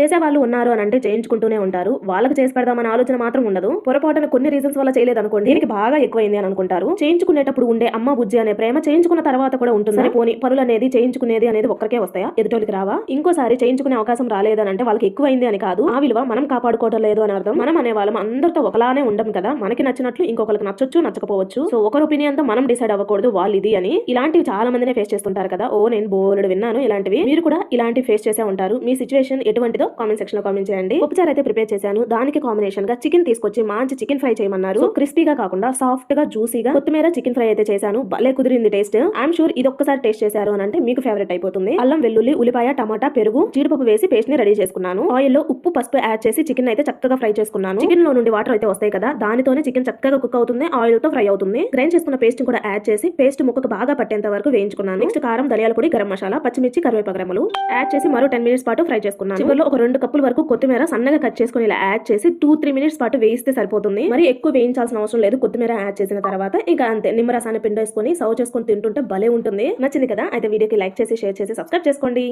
చేసే వాళ్ళు ఉన్నారు అని అంటే చేయించుకుంటూనే ఉంటారు. వాళ్ళకి చేసి పెడదామన్న ఆలోచన మాత్రం ఉండదు. పొరపాటున కొన్ని రీజన్స్ వల్ల చేయలేదు అనుకోండి దీనికి బాగా ఎక్కువైంది అని అనుకుంటారు. చేయించుకునేటప్పుడు ఉండే అమ్మ బుజ్జి అనే ప్రేమ చేయించుకున్న తర్వాత కూడా ఉంటుంది? సరే పోనీ. పనులు అనేది చేయించుకునేది అనేది ఒక్కరికే వస్తాయా? ఎదుటోళ్ళకి రావా? ఇంకోసారి చేయించుకునే అవకాశం రాలేదని అంటే వాళ్ళకి ఎక్కువైంది అని కాదు. ఆ విలువ మనం కాపాడుకోవడం లేదు అని అర్థం? మనం అనే వాళ్ళం అందరితో ఒకలానే ఉండం కదా? మనకి నచ్చినట్లు ఇంకొకరికి నచ్చొచ్చు నచ్చకపోవచ్చు. సో ఒకరి ఒపీనియన్తో మనం డిసైడ్ అవ్వకూడదు. వాళ్ళు ఇది అని. ఇలాంటివి చాలా మందినే ఫేస్ చేస్తుంటారు కదా. ఓ నేను బోర్డు విన్నాను ఇలాంటివి. మీరు కూడా ఇలాంటివి ఫేస్ చేసే ఉంటారు. మీ సిచువేషన్ ఎటువంటిదో కామెంట్ సెక్షన్లో కామెంట్ చేయండి. ఉపచారం అయితే ప్రిపేర్ చేశాను. దానికి కాంబినేషన్గా చికెన్ తీసుకొచ్చి మంచి చికెన్ ఫ్రై చేయమన్నారు. క్రిస్పీగా కాకుండా సాఫ్ట్గా జ్యూసీగా కొత్తిమీర చికెన్ ఫ్రై అయితే చేశాను. భలే కుదిరింది టేస్ట్ ఐఎమ్ షూర్ ఇది ఒక్కసారి టేస్ట్ చేశారు అని అంటే మీకు ఫేవరెట్ అయిపోతుంది. అల్లం వెల్లుల్లి ఉల్లిపాయ టమాటా పెరుగు జీడిపప్పు వేసి పేస్ట్ని రెడీ చేసుకున్నాను. ఆయిల్లో ఉప్పు పసుపు యాడ్ చేసి చికెన్ అయితే చక్కగా ఫ్రై చేసుకున్నాను. చికెన్లో నుండి వాటర్ అయితే వస్తాయి కదా దానితోనే చికెన్ చక్కగా కుక్ అవుతుంది. ఆయిల్తో ఫ్రై అవుతుంది. గ్రైండ్ చేసుకున్న పేస్ట్ కూడా యాడ్ చేసి పేస్ట్ ముక్కకు బాగా పట్టేంత వరకు వేయించుకున్నాను. నెక్స్ట్ కారం ధనియాల పొడి గరం మసాలా పచ్చిమిర్చి కరివేపాకు రెమ్మలు యాడ్ చేసి మరో టెన్ మినిట్స్ పాటు ఫ్రై చేసుకున్నాను. చివరిలో ఒక రెండు కప్పుల వరకు కొత్తిమీర సన్నగా కట్ చేసుకుని ఇలా యాడ్ చేసి టూ త్రీ మినిట్స్ పాటు వేయిస్తే సరిపోతుంది. మరి ఎక్కువ వేయించాల్సిన అవసరం లేదు. కొత్తిమీర యాడ్ చేసిన తర్వాత ఇంకా అంతే. నిమ్మరసాన్ని పిండేసుకొని సర్వ్ చేసుకొని తింటుంటే భలే ఉంటుంది. నచ్చింది కదా? అయితే వీడియోకి లైక్ చేసి షేర్ చేసి సబ్స్క్రైబ్ చేసుకోండి.